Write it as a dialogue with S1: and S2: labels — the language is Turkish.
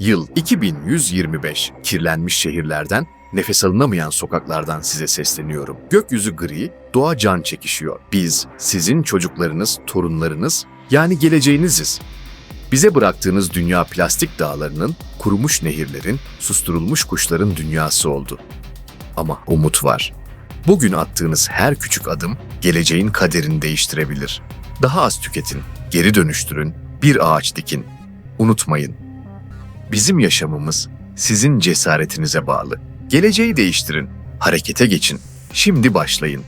S1: Yıl 2125. Kirlenmiş şehirlerden, nefes alınamayan sokaklardan size sesleniyorum. Gökyüzü gri, doğa can çekişiyor. Biz, sizin çocuklarınız, torunlarınız, yani geleceğiniziz. Bize bıraktığınız dünya plastik dağlarının, kurumuş nehirlerin, susturulmuş kuşların dünyası oldu. Ama umut var. Bugün attığınız her küçük adım geleceğin kaderini değiştirebilir. Daha az tüketin, geri dönüştürün, bir ağaç dikin. Unutmayın, bizim yaşamımız sizin cesaretinize bağlı. Geleceği değiştirin, harekete geçin. Şimdi başlayın.